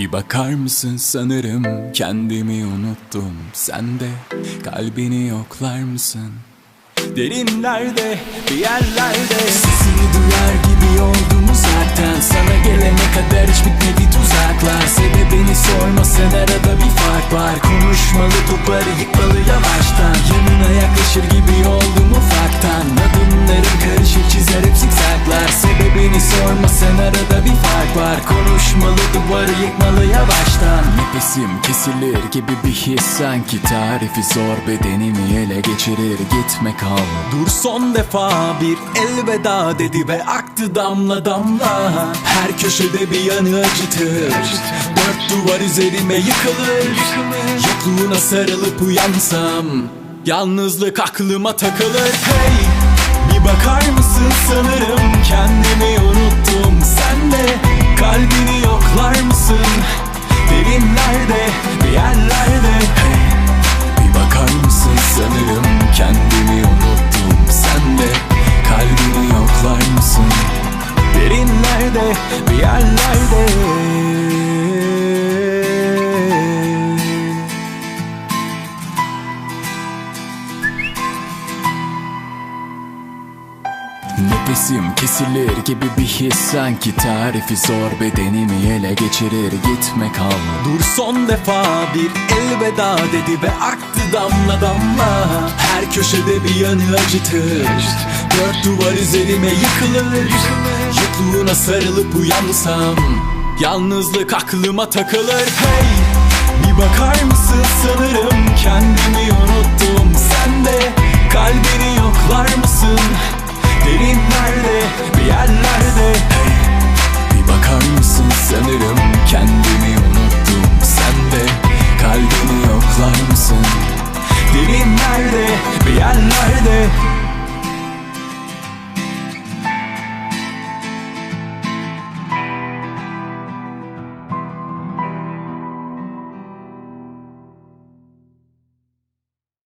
Bir bakar mısın sanırım? Kendimi unuttum. Sen de kalbini yoklar mısın? Derinlerde bir yerlerde Sesini duyar gibi oldum uzaktan. Sana gelene kadar hiç bitmedi tuzaklar. Sebebini sormasan arada bir fark var. Konuşmalı duvarı yıkmalı yavaştan. Yanına yaklaşır gibi oldum ufaktan. Adımlarım karışık çizer hep zikzaklar. Sebebini sormasan arada bir fark var. Konuşmalı duvarı yıkmalı yavaştan. Nefesim kesilir gibi bir his. Sanki Tarifi zor bedenimi ele geçirir. Gitme kal Dur son defa bir elveda dedi ve aktı damla damla. Her köşede bir yanı acıtır. Dört duvar üzerime yıkılır. Yokluğuna sarılıp uyansam Yalnızlık aklıma takılır. Hey bir yerlerde. Nefesim kesilir gibi bir his sanki Tarifi zor bedenimi ele geçirir gitme kal Dur son defa bir elveda dedi ve aktı damla damla. Her köşede bir yanı acıtır Dört duvar üzerime yıkılır. Yıkılığına sarılıp uyansam Yalnızlık aklıma takılır. Hey bir bakar mısın? Sanırım Kendimi unuttum. Sen de Kalbini yoklar mısın? Derinlerde bir yerlerde. Hey bir bakar mısın? Sanırım Kendimi unuttum.